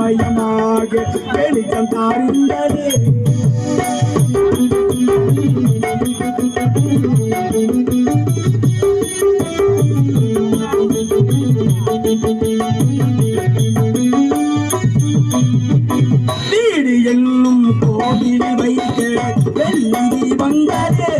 மயமாக வெளிச்சம் தாழ்ந்தது வீடு என்னும் கோவில் வைத்து வெள்ளி வந்தது.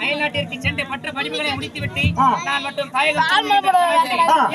அயல்நாட்டிற்கு சென்று மற்ற முடித்துவிட்டு. நான்.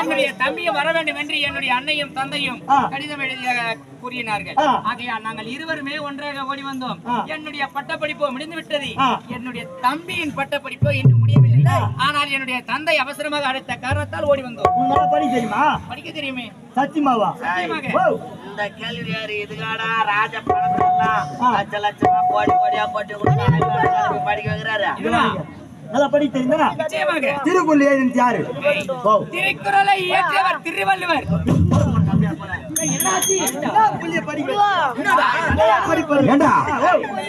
என்னுடைய தம்பியும் வர வேண்டும் என்று என்னுடைய அன்னையும் தந்தையும். கடிதம் எழுதிய கூறினார்கள். ஆகையால் நாங்கள் இருவருமே ஒன்றாக ஓடி வந்தோம். என்னுடைய பட்டப்படிப்பு முடிந்து விட்டது. என்னுடைய தம்பியின் பட்டப்படிப்பு இன்னும் முடியவில்லை ஆனால் என்னுடைய தந்தை அவசரமாக அழைத்த காரணத்தால் ஓடி வந்தோம் படிக்க தெரியுமா படிக்க தெரியுமே சத்தியமாவா சத்தியமாக. ஓ, இந்த கேள்வி யாரு இதுகாடா ராஜ பணத்தெல்லாம். லட்ச லட்சமா கோடி கோடியா போட்டு கொடுத்து படிக்க வைக்கிறாரு. நல்லா திருக்குறள் யாரு? திருக்குறளை இயற்றியவர் திருவள்ளுவர். ஏண்டா?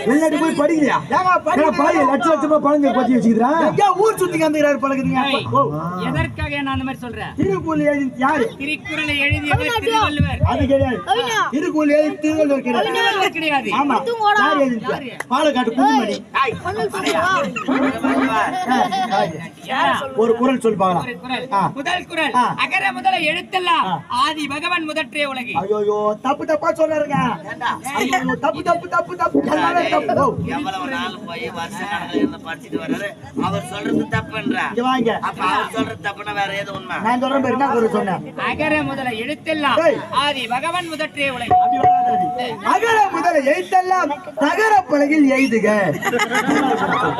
வெளிநாட்டு போய் படிக்கலையா ஏங்க படி ஏன்னா பாய் லட்ச லட்சமா பழங்க பத்தி வச்சுக்கிறான் எங்கேயோ ஊர் சுத்தி வந்துக்கிறாரு பழகுதுங்க. எதற்காக நான் அந்த மாதிரி சொல்றேன்? திருக்குறள் எழுதினது யாரு? திருக்குறளை எழுதியவர் திருவள்ளுவர். அது கிடையாது. திருக்குறள் எழுதி திருவள்ளுவர் கிடையாது. கிடையாது. ஆமா. யார் பாலக்காட்டு? ஒரு குரல் சொல்லி பார்க்கலாம். முதல் குறள் ஆ. அகர முதல எழுத்தெல்லாம். ஆதி பகவான் முதற்றே உலகு ஐயோ தப்பு தப்பா சொல்றாருங்க தப்பு தப்பு தப்பு தப்பு தப்பு எவ்வளவு நாள் போய் வருஷ கணக்கில் இருந்து படிச்சுட்டு வர்றாரு அவர் சொல்றது தப்புன்றா இங்க வாங்க அப்ப அவர் சொல்றது தப்புன்னா வேற ஏது உண்மை நான் சொல்றேன் சொன்னேன் அகர முதல எழுத்தெல்லாம். ஆதி பகவான் முதற்றே உலகு அப்படி வராது. அகர முதல எழுத்தெல்லாம் தகர பலகில் எழுதுக.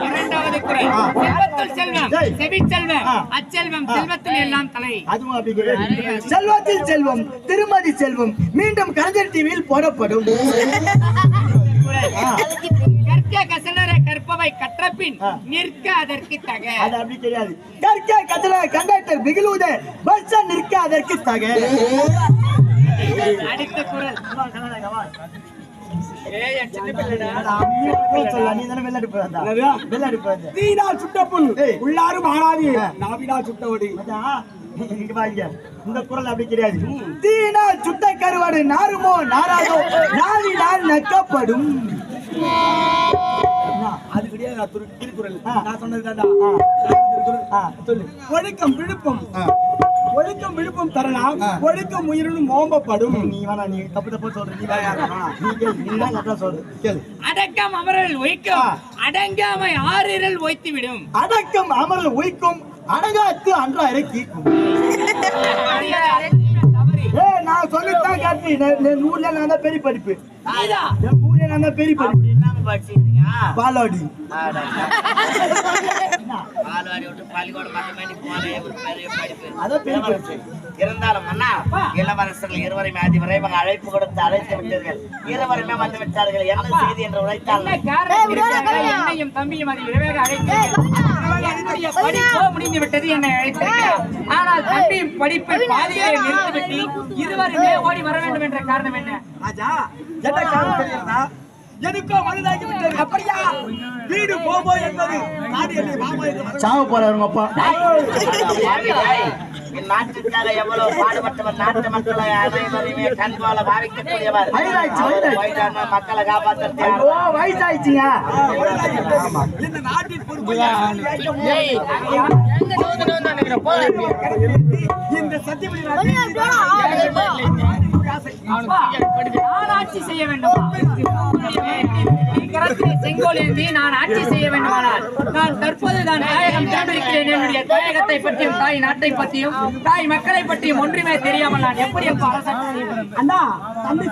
இரண்டாவது செல்வத்துள் செல்வம் ஏய். செவிச்செல்வம் ஆ. அச்செல்வம் செல்வத்தில் எல்லாம் தலை. அதுவும் அப்படி செல்வத்தில் செல்வம் திருமதி செல்வம் மீண்டும் கலைஞர் டிவியில் போடப்படும். கற்க கசடர கற்பவை கற்றபின். நிற்க அதற்கு தக. அது அப்படி கிடையாது கற்க கச்சல கண்டக்டர் பிகிலுத பஸ் நிற்க அதற்கு தக. அடுத்த ஏய். உள்ளாரும் ஆனாதி நாவினா சுட்டவடி. இந்த குரல் அப்படி கிடையாது. தீனா சுட்ட கருவாடு நாருமோ நாராதோ? நாவி நான் நக்கப்படும்? அது கிடையாது திருக்குறள். நான் சொன்னது தான்டா. ஆ, திருக்குறள். ஆ, சொல்லு. ஒழுக்கம் விழுப்பம். ஒழுக்கம் விழுப்பம் தரலாம். ஒழுக்கம் உயிரினும் ஓம்பப்படும் நீ வேணா நீ தப்பு தப்பா சொல்ற நீ வேணா நீ கேளு நீ தான் கரெக்டா சொல்ற. கேளு. அடக்கம் அமரல் ஒய்க்கும். அடங்காமை ஆறிரல் ஒய்த்து விடும் அடக்கம் அமரல் உயிக்கும் அடங்காத்து அன்றா இறக்கிக்கும் ஏ நான் சொல்லித்தான் காட்டி ஊர்ல நான் தான் பெரிய படிப்பு. என் ஊர்ல நான் தான் பெரிய படிப்பு. பால்வாடி விட்டு பெரிய படிப்பு அதான் பெரிய படிப்பு இருந்தாலும் அண்ணா இளவரசர்கள் இருவரையும் அதி விரைவாக அழைப்பு கொடுத்து அழைத்து விட்டீர்கள் இருவருமே வந்து விட்டார்கள் என்ன செய்தி என்று உழைத்தார்கள் காரணம் இருக்கிறது? என்னையும் தம்பியும் அதை விரைவாக அழைத்து என்னுடைய படிப்போ முடிந்து விட்டது என்னை அழைத்திருக்கிறார் ஆனால் தம்பியும் படிப்பை பாதியிலே நிறுத்திவிட்டு இருவருமே ஓடி வர வேண்டும் என்ற காரணம் என்ன ராஜா என்ன காரணம் தெரியுதா எனக்கோ மனதாகி விட்டது. அப்படியா? வீடு போபோ என்பது நாடு என்னை வாமா என்று சாவ போறாரு உங்க அப்பா. இந்நாட்டிற்காக எவ்வளவு பாடுபட்டவர் நாட்டு மக்களை அனைவரையுமே கண் போல பாவிக்கக்கூடியவர். மக்களை காப்பாற்ற ஐயோ வயசாயிடுச்சுங்க. இந்த நாட்டின் இந்த ஆட்சி செய்ய வேண்டும்? செங்கோல் ஏந்தி நான் ஆட்சி செய்ய வேண்டுமானால் நான் தற்போது நான் தாயகம் திரும்பியிருக்கிறேன் என்னுடைய தாயகத்தை பற்றியும் தாய் நாட்டை பற்றியும் தாய் மக்களை பற்றியும் ஒன்றுமே தெரியாமல் நான் எப்படி அப்ப அரசாட்சி? அண்ணா தம்பி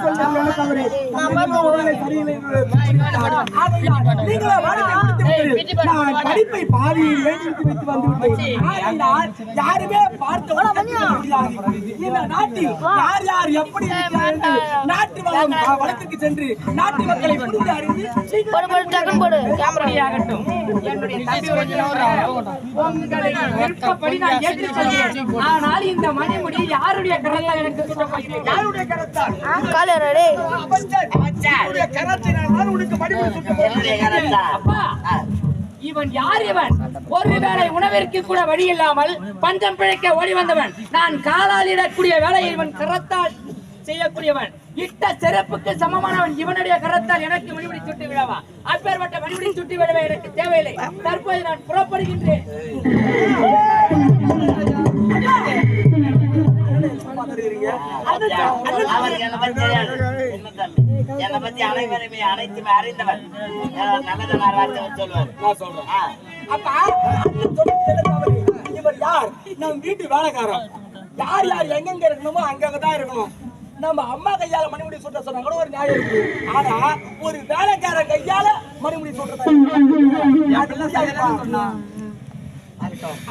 நான் படிப்பை பாதியில் வைத்து யாருமே இந்த நாட்டில் யார் யார் எப்படி நாட்டு வளம் வழக்குக்கு சென்று நாட்டு மக்களை புரிந்து அறிந்து என்னுடைய தம்பி ஆனால் இந்த மணிமுடி யாருடைய கரத்தால் எனக்கு யாருடைய கரத்தால் காலையில ரெடி அமைச்சர் உன்னுடைய கரத்தினால் தான் உனக்கு சுட்டு கரத்தா? அப்பா. இவன் யார் இவன் ஒருவேளை உணவிற்கு கூட வழி இல்லாமல் பஞ்சம் பிழைக்க ஓடி வந்தவன் நான் காலால் இடக்கூடிய வேலையை இவன் கரத்தால் செய்யக்கூடியவன் இட்ட சிறப்புக்கு சமமானவன் இவனுடைய கரத்தால் எனக்கு மணிமுடி சுட்டு விழவா அப்பேற்பட்ட மணிமுடி சுட்டு விழவே எனக்கு தேவையில்லை தற்போது நான் புறப்படுகின்றேன் அவர் என்னை பத்தி அனைவருமே அனைத்துமே அறிந்தவர் நல்லது நான் வார்த்தை சொல்லுவார். நான் சொல்றேன். அப்ப? இவர் யார்? நம் வீட்டு வேலைக்காரன் யார் யார் எங்கெங்க இருக்கணுமோ அங்கங்க தான் இருக்கணும். நம்ம அம்மா கையால மணிமுடி சுட்ட சொன்னா கூட ஒரு நியாயம் இருக்கு. ஆனா ஒரு வேலைக்காரன் கையால மணிமுடி சுட்டுறதா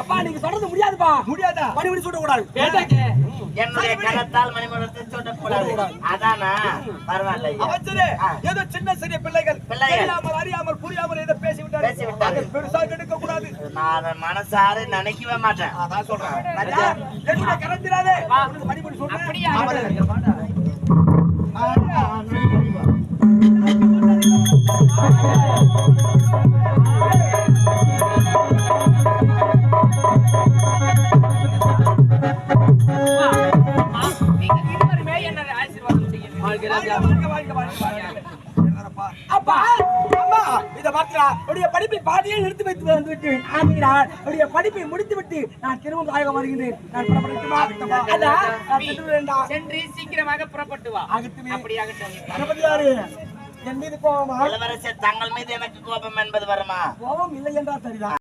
அப்பா நீங்க சொல்றது முடியாதுப்பா. முடியாதா? மணிமுடி சுட்ட கூடாது என்னுடைய கரத்தால் மணிமண்டலத்தை சொல்லக்கூடாது அதானா? பரவாயில்ல ஏதோ சின்ன சிறிய பிள்ளைகள். பிள்ளைகள். அறியாமல் புரியாமல் ஏதோ பேசி விட்டாரு பேசி விட்டாரு. அதை பெருசா கெடுக்க கூடாது நான் மனசார நினைக்கவே மாட்டேன். அதான் சொல்றேன். என்னுடைய கரத்தினாலே அப்பா அம்மா இத உடைய படிப்பை பாதியே நிறுத்தி வைத்து வந்து விட்டு ஆகிறார் உடைய படிப்பை முடித்து விட்டு நான் திரும்ப தாயகம் வருகின்றேன் நான் புறப்படட்டுமா அதான் நான் சென்று சென்று சீக்கிரமாக புறப்பட்டு வா ஆகட்டுமே. அப்படியாகட்டும் கணபதியாரு என் மீது கோபமா இளவரசர் தங்கள் மீது எனக்கு கோபம் என்பது வருமா கோபம் இல்லை என்றால் சரிதான்